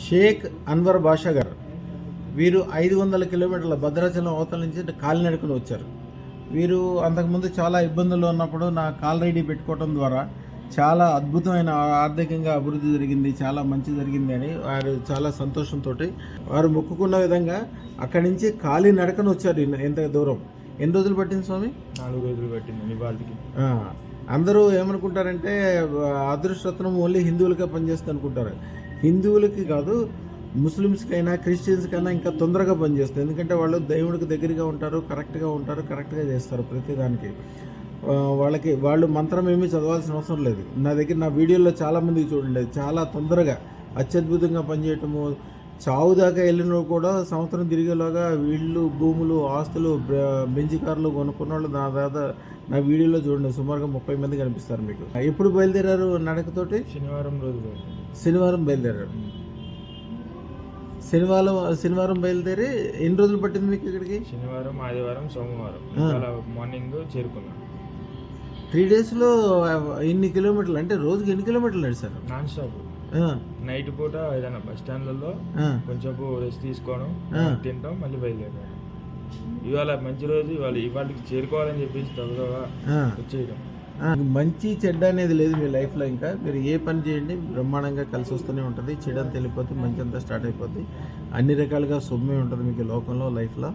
షేక్ అన్వర్ బాషా గారు వీరు ఐదు వందల కిలోమీటర్ల భద్రాచలం అవతల నుంచి కాలినడకను వచ్చారు. వీరు అంతకుముందు చాలా ఇబ్బందులు ఉన్నప్పుడు నా కాల్ రైడీ పెట్టుకోవడం ద్వారా చాలా అద్భుతమైన ఆర్థికంగా అభివృద్ధి జరిగింది చాలా మంచి జరిగింది అని వారు చాలా సంతోషంతో వారు మొక్కుకున్న విధంగా అక్కడి నుంచి ఖాళీ నడకను వచ్చారు ఎంత దూరం. ఎన్ని రోజులు పట్టింది స్వామి? నాలుగు రోజులు పట్టింది ఆ, అందరూ ఏమనుకుంటారంటే అదృష్టరత్నం ఓన్లీ హిందువులకే పనిచేస్తుంది అనుకుంటారు. హిందువులకి కాదు ముస్లిమ్స్కైనా క్రిస్టియన్స్కైనా ఇంకా తొందరగా పనిచేస్తుంది ఎందుకంటే వాళ్ళు దేవుడికి దగ్గరగా ఉంటారు కరెక్ట్గా ఉంటారు కరెక్ట్గా చేస్తారు ప్రతిదానికి వాళ్ళకి వాళ్ళు మంత్రం ఏమీ చదవాల్సిన అవసరం లేదు. నా దగ్గర నా వీడియోలో చాలామందికి చూడండి. చాలా తొందరగా అత్యద్భుతంగా పనిచేయటము. చావు దాకా వెళ్ళిన కూడా సంవత్సరం తిరిగేలాగా వీళ్ళు భూములు ఆస్తులు బ్ర- బెంజ్ కార్లు కొనుక్కున్న వాళ్ళు నా దాదా నా వీడియోలో చూడండి. సుమారుగా ముప్పై మంది కనిపిస్తారు మీకు. ఎప్పుడు బయలుదేరారు నడకతోటి? శనివారం రోజు శనివారం బయలుదేరారు శనివారం శనివారం బయలుదేరి ఎన్ని రోజులు పట్టింది మీకు ఇక్కడికి? శనివారం ఆదివారం సోమవారం. మార్నింగ్ చేరుకున్నాం. త్రీ డేస్లో ఇన్ని కిలోమీటర్లు? అంటే రోజుకి ఎన్ని కిలోమీటర్లు నడిచారు? Non stop. నైట్ పూట ఏదైనా బస్ స్టాండ్లలో కొంచెం రెస్ట్ తీసుకోవడం. తింటాం మళ్ళీ బయలుదేరాం ఇవాళ మంచి రోజు ఇవాళ ఇవాళకి చేరుకోవాలని చెప్పేసి త్వరగా ఆ. వచ్చేయడం మంచి చెడ్డ అనేది లేదు మీ లైఫ్లో ఇంకా. మీరు ఏ పని చేయండి బ్రహ్మాండంగా కలిసి వస్తూనే ఉంటుంది. చెడు అంతా మంచి అంతా స్టార్ట్ అయిపోద్ది. అన్ని రకాలుగా సొమ్మే ఉంటుంది మీకు లోకంలో లైఫ్లో.